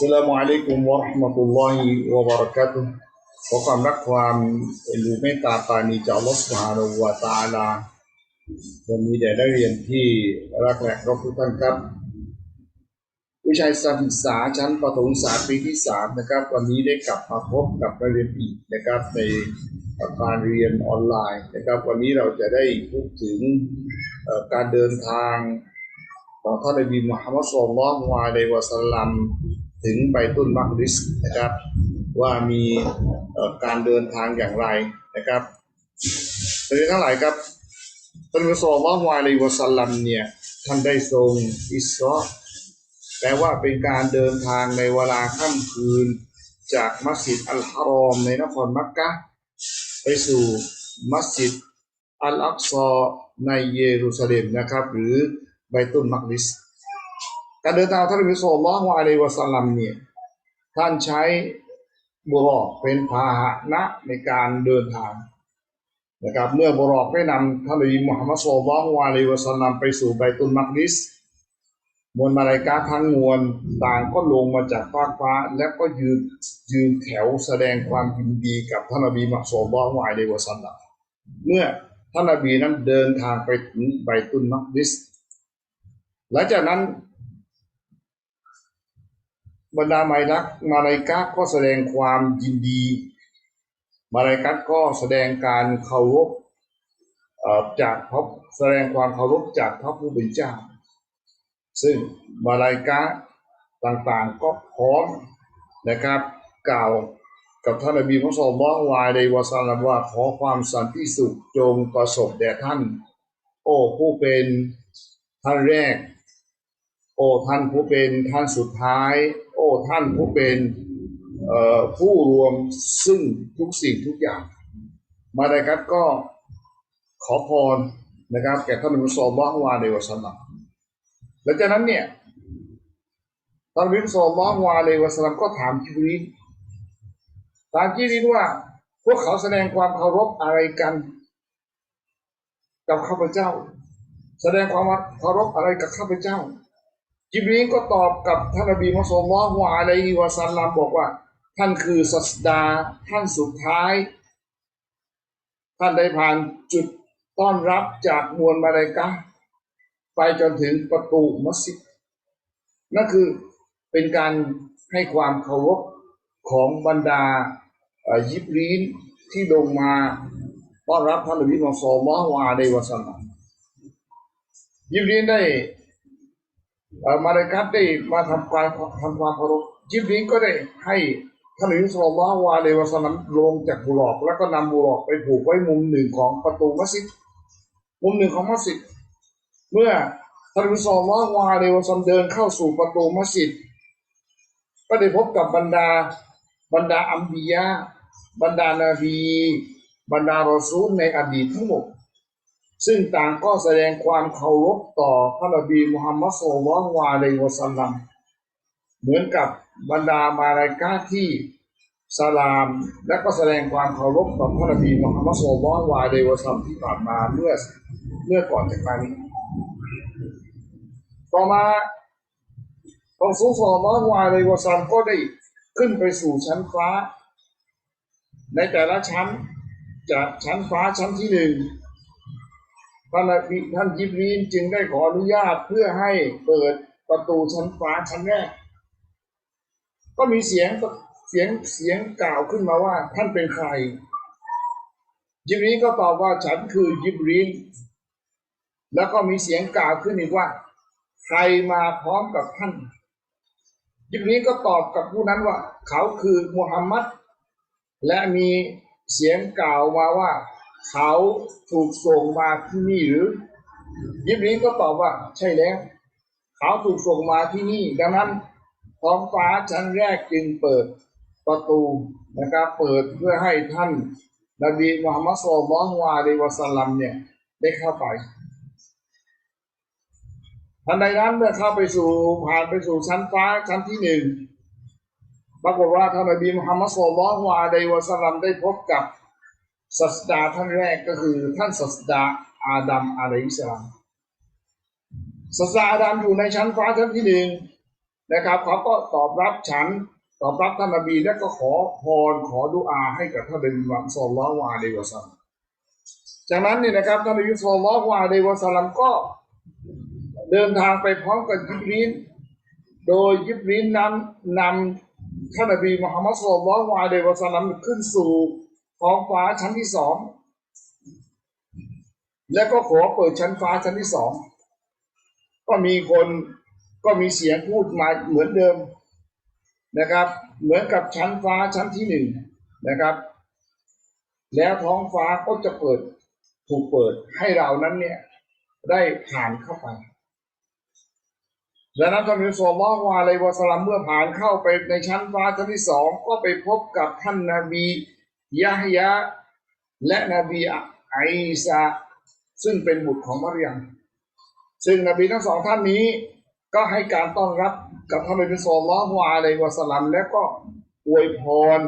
สลามุอะลัยกุมวะเราะห์มะตุลลอฮิวะบะเราะกาตุขอความรักความเอ็นดูเมตตาปราณีจากอัลลอฮฺสุบฮานะฮูวะตะอาลาวันนี้แด่ได้เรียนที่รักและเคารพทุกท่านครับ วิชาสลามศึกษาชั้นประถมศึกษาปีที่สามนะครับ วันนี้ได้กลับมาพบกับนักเรียนอีกนะครับ ในการเรียนออนไลน์นะครับ วันนี้เราจะได้พูดถึงการเดินทางของท่านนบีมุฮัมมัดสุลลัลฮุอะลัยฮิวะสัลลัม ถึงไบตุลมักดิสนะครับ ว่ามีการเดินทางอย่างไรนะครับท่านทั้งหลายครับท่านนบีสุลลัลลอฮุอะลัยฮิวะสัลลัมเนี่ยท่านได้ทรงอิสราแปลว่าเป็นการเดินทางในเวลาค่ำคืน จากมัสยิดอัลฮารอมในนครมักกะไปสู่มัสยิดอัลอักซอในเยรูซาเล็มนะครับ หรือไบตุลมักดิส การเดินทางท่านนบีสุลต่านอะลัยวะสัลลัมเนี่ยท่านใช้บุรอกเป็นพาหนะในการเดินทางนะครับเมื่อบุรอกได้นำท่านนบีมุฮัมมัดสุลลัลละอะลัยวะสัลลัมไปสู่ไบตุลมักดิสมวลมาลายกาทั้งมวลต่างก็ลงมาจากฟากฟ้า แล้วก็ยืนยืนแถวแสดงความยินดีกับท่านนบีมุฮัมมัดสุลลัลละฮ์อะลัยฮิวสัลลัมเมื่อท่านนบีนั้นเดินทางไปถึงไบตุนมักดิสหลังจากนั้น บรรดาไมลักมาลายกาก็แสดงความยินดี มาลายกัก็แสดงการเคารพจากพระแสดงความเคารพจากพระผู้เป็นเจ้า ซึ่งมาลายกาต่างๆก็พร้อมนะครับ กล่าวกับท่านนบีมุฮัมมัดศ็อลลัลลอฮุอะลัยฮิวะซัลลัมว่าขอความสันติสุขจงประสบแด่ท่าน โอ้ผู้เป็นท่านแรก โอ้ท่านผู้เป็นท่านสุดท้าย ท่านผู้เป็นผู้รวมซึ่งทุกสิ่งทุกอย่าง มาไดากัสก็ขอพรนะครับ แก่ท่านมุฮัมมัดศ็อลลัลลอฮุอะลัยฮิวะซัลลัมหลังจากนั้นเนี่ยท่านมุฮัมมัดศ็อลลัลลอฮุอะลัยฮิวะซัลลัมก็ถามจิบรีลตามที่นี้ว่า พวกเขาแสดงความเคารพอะไรกัน กับข้าพเจ้า แสดงความเคารพอะไรกับข้าพเจ้า จิบรีลก็ตอบกับท่านนบีมุฮัมมัดศ็อลลัลลอฮุอะลัยฮิวะซัลลัมบอกว่า ท่านคือศาสดาท่านสุดท้าย ท่านได้ผ่านจุดต้อนรับจากมวลมาลายกาไปจนถึงประตูมัสยิดนั่นคือเป็นการให้ความเคารพของบรรดายิบรีนที่ลงมาต้อนรับท่านนบีมุฮัมมัดศ็อลลัลลอฮุอะลัยฮิวะซัลลัมยิบรีนได้ มาลาอิกัตได้มาทำการทำความเคารพยิบรีนก็ได้ให้ท่านนบีมุฮัมมัดศ็อลลัลลอฮุอะลัยฮิวะซัลลัมลงจากบุหรอก แล้วก็นำบุหรอกไปผูกไว้มุมหนึ่งของประตูมัสยิดมุมหนึ่งของมัสยิดเมื่อท่านนบีศ็อลลัลลอฮุอะลัยฮิวะซัลลัมเดินเข้าสู่ประตูมัสยิดก็ได้พบกับบรรดาบรรดาอัมบียะบรรดานาบี บรรดารอซูลในอดีตทั้งหมด ซึ่งต่างก็แสดงความเคารพต่อท่านบีมุฮัมมัดศ็อลลัลลอฮุอะลัยฮิวะซัลลัมเหมือนกับบรรดามาลาอิกาที่สลาม และก็แสดงความเคารพต่อท่านบีมุฮัมมัดศ็อลลัลลอฮุอะลัยฮิวะซัลลัมที่ผ่านมาเมื่อเมื่อก่อนจากนั้ต่อมาองค์สูงสองร้อยวาเลยวะซัมก็ได้ขึ้นไปสู่ชั้นฟ้า ในแต่ละชั้นจากชั้นฟ้าชั้นที่หนึ่ง ท่านบีท่านยิบรีนจึงได้ขออนุญาตเพื่อให้เปิดประตูชั้นฟ้าชั้นแรก ก็มีเสียงเสียงเสียงกล่าวขึ้นมาว่าท่านเป็นใคร ยิบรีนก็ตอบว่าฉันคือยิบรีนแล้วก็มีเสียงกล่าวขึ้นอีกว่า ใครมาพร้อมกับท่าน ยิบรีนก็ตอบกับผู้นั้นว่า เขาคือมูฮัมมัดและมีเสียงกล่าวมาว่า เขาถูกส่งมาที่นี่หรือ ยิบรีก็ตอบว่า ใช่แล้ว เขาถูกส่งมาที่นี่ ดังนั้นท้องฟ้าชั้นแรกจึงเปิดประตูนะครับเปิดเพื่อให้ท่านนบีมุฮัมมัดศ็อลลัลลอฮุอะลัยฮิวะซัลลัมเนี่ยได้เข้าไปทันใดนั้นเมื่อเข้าไปสู่ผ่านไปสู่ชั้นฟ้าชั้นที่หนึ่งปรากฏว่าท่านนบีมุฮัมมัดศ็อลลัลลอฮุอะลัยฮิวะซัลลัมได้พบกับ ศาสดาท่านแรกก็คือท่านศาสดาอาดัมอะลัยสลามศาสดาอาดัมอยู่ในชั้นฟ้าชั้นที่หนึ่งนะครับเขาก็ตอบรับฉันตอบรับท่านนบีและก็ขอพรขอดุอาให้กับท่านนบีมุฮัมมัดศ็อลลัลลอฮุอะลัยฮิวะซัลลัมจากนั้นเนี่ยนะครับท่านนบีศ็อลลัลลอฮุอะลัยฮิวะซัลลัมก็เดินทางไปพร้อมกับยิบรีนโดยยิบรีนนำนำท่านนบีมุฮัมมัดศ็อลลัลลอฮุอะลัยฮิวะซัลลัมขึ้นสู่ ท้องฟ้าชั้นที่สอง และก็ขอเปิดชั้นฟ้าชั้นที่สอง ก็มีคนก็มีเสียงพูดมาเหมือนเดิมนะครับ เหมือนกับชั้นฟ้าชั้นที่หนึ่งนะครับ แล้วท้องฟ้าก็จะเปิดถูกเปิดให้เรานั้นเนี่ยได้ผ่านเข้าไปดังนั้นท่านมิสลลอวาเลยวะสลัมเมื่อผ่านเข้าไปในชั้นฟ้าชั้นที่สองก็ไปพบกับท่านนาบี ยะฮยะและนบีไอซาซึ่งเป็นบุตรของมารยมซึ่งนบีทั้งสองท่านนี้ก็ให้การต้อนรับกับท่านนบีสุลต่านละฮ์อะลัยวะสลัมและก็อวยพร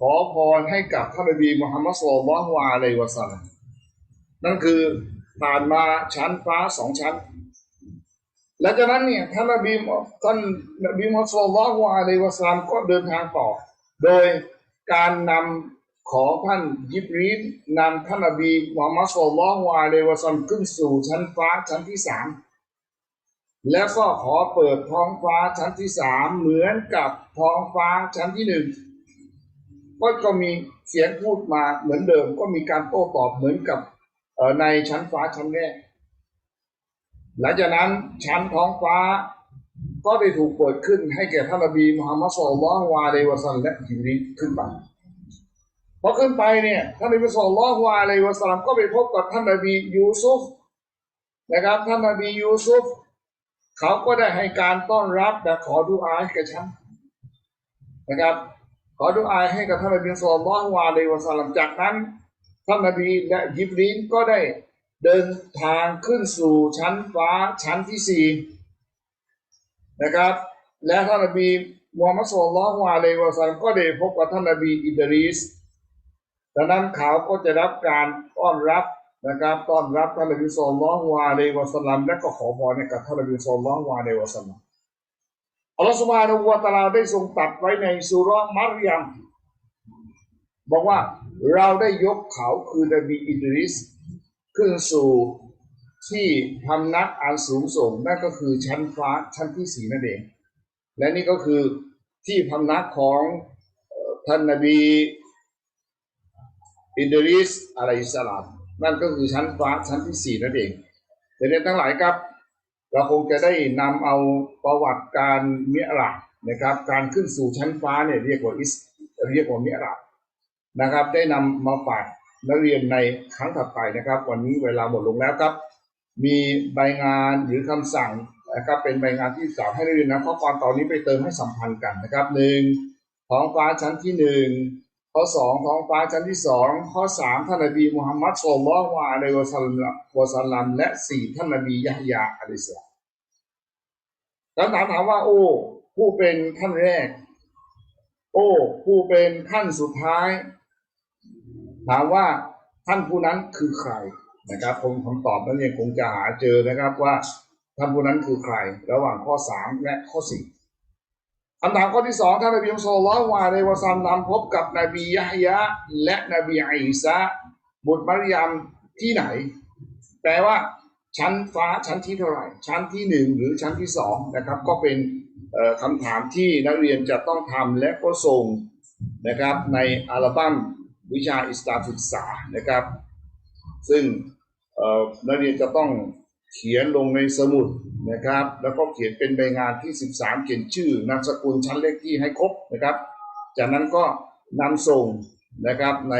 ขอพรให้กับท่านนบีมุฮัมมัดสุลลัลละฮ์อะลัยวะสลัมนั่นคือผ่านมาชั้นฟ้าสองชั้นและจากนั้นเนี่ยท่านนบีท่านนบีมุฮัมมัดสุลลัลละฮ์อะลัยวะสลลัมก็เดินทางต่อ โดยการนำ ของท่านยิบรีนนำท่านนบีมุฮัมมัดสุลลัลละฮ์อะลัยฮิวะสัมขึ้นสู่ชั้นฟ้าชั้นที่สามแล้วก็ขอเปิดท้องฟ้าชั้นที่สามเหมือนกับท้องฟ้าชั้นที่หนึ่งก็ก็มีเสียงพูดมาเหมือนเดิม ก็มีการโต้ตอบเหมือนกับในชั้นฟ้าชั้นแรกหลังจากนั้นชั้นท้องฟ้าก็ได้ถูกเปิดขึ้นให้แก่ท่านนบีมุฮัมมัดสุลลัลลอฮุอะลัยฮิวะซัลลัมและจิบรีลขึ้นไป พอขึ้นไปเนี่ยท่านนบีสุลลัลลอฮุอะลัยวะซัลลัมก็ไปพบกับท่านนบียูซุฟนะครับท่านนบียูซุฟเขาก็ได้ให้การต้อนรับและขอดุอาให้กับฉันนะครับขอดุอาให้กับท่านนบีสุลต่านละฮ์วะอะลัยวะสัลลัมจากนั้น ท่านนบีและยิบรีนก็ได้เดินทางขึ้นสู่ชั้นฟ้าชั้นที่สี่นะครับ และท่านนบีมูฮัมมัดสุลลัลละฮ์วะอะลัยวะสัลลัมก็ได้พบกับท่านนบีอิดริส ดังนั้นเขาก็จะรับการต้อนรับนะครับต้อนรับท่านนบีสุลต่านละฮ์วะอะลัยฮิวะสลัมและก็ขอพรให้กับท่านนบีสุลต่านละฮ์วะอะลัยฮิวะสลัมอัลลอฮฺสุบฮานะฮูวะตาลาได้ทรงตัดไว้ในสุราะห์มัรยมบอกว่าเราได้ยกเขาคือนบีอิดริส ขึ้นสู่ที่พำนักอันสูงส่งนั่นก็คือชั้นฟ้าชั้นที่สี่นั่นเอง และนี่ก็คือที่พำนักของท่านนบี อินเดริสอะลัยฮิสลามนั่นก็คือชั้นฟ้าชั้นที่สี่นั่นเองแต่ในทั้งหลายครับ เราคงจะได้นำเอาประวัติการเมียรานะครับ การขึ้นสู่ชั้นฟ้าเนี่ยเรียกว่าอิสเรียกว่าเมียรานะครับ ได้นำมาฝากนักเรียนในครั้งถัดไปนะครับ วันนี้เวลาหมดลงแล้วครับ มีใบงานหรือคำสั่งนะครับเป็นใบงานที่สามให้นักเรียนนะข้อความตอนนี้ไปเติมให้สัมพันธ์กันนะครับหนึ่งท้องฟ้าชั้นที่หนึ่ง ข้อสองท้องฟ้าชั้นที่สองข้อสามท่านนบีมุฮัมมัดสุลลัลลอฮุอะลัยวะสัลลัมวะสัลลัมและสี่ท่านนบียะฮยาอะลัยฮิสลามคำถามถามว่า โอ้ผู้เป็นท่านแรก โอ้ผู้เป็นท่านสุดท้าย ถามว่าท่านผู้นั้นคือใครนะครับคงคำตอบนั้นยังคงจะหาเจอนะครับว่าท่านผู้นั้นคือใคร ระหว่างข้อสามและข้อสี่ คำถามข้อที่สองท่านนบีมุฮัมมัดศ็อลลัลลอฮุอะลัยฮิวะซัลลัมพบกับนบียะฮยะและนบีอีสาบุตรมารยมที่ไหน แปลว่า ชั้นฟ้าชั้นที่เท่าไหร่ ชั้นที่หนึ่งหรือชั้นที่สองนะครับ ก็เป็นคำถามที่นักเรียนจะต้องทำและก็ส่งนะครับในอัลบั้มวิชาอิสลามศึกษานะครับ ซึ่งนักเรียนจะต้อง เขียนลงในสมุดนะครับ แล้วก็เขียนเป็นใบงานที่ 13 เขียนชื่อนามสกุลชั้นเลขที่ให้ครบนะครับ จากนั้นก็นำส่งนะครับใน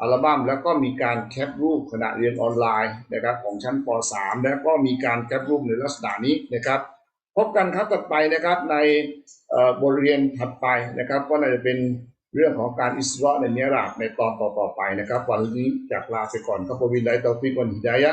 อัลบั้มแล้วก็มีการแคปรูปขณะเรียนออนไลน์นะครับของชั้นป .3 แล้วก็มีการแคปรูปในลักษณะนี้นะครับ พบกันครั้งต่อไปนะครับในบทเรียนถัดไปนะครับ ก็น่าจะเป็นเรื่องของการอิสราในเนื้อหลักในตอนต่อๆไปนะครับ วันนี้จากลาไปก่อนครับวินไดตอฟิกวันฮิดายะ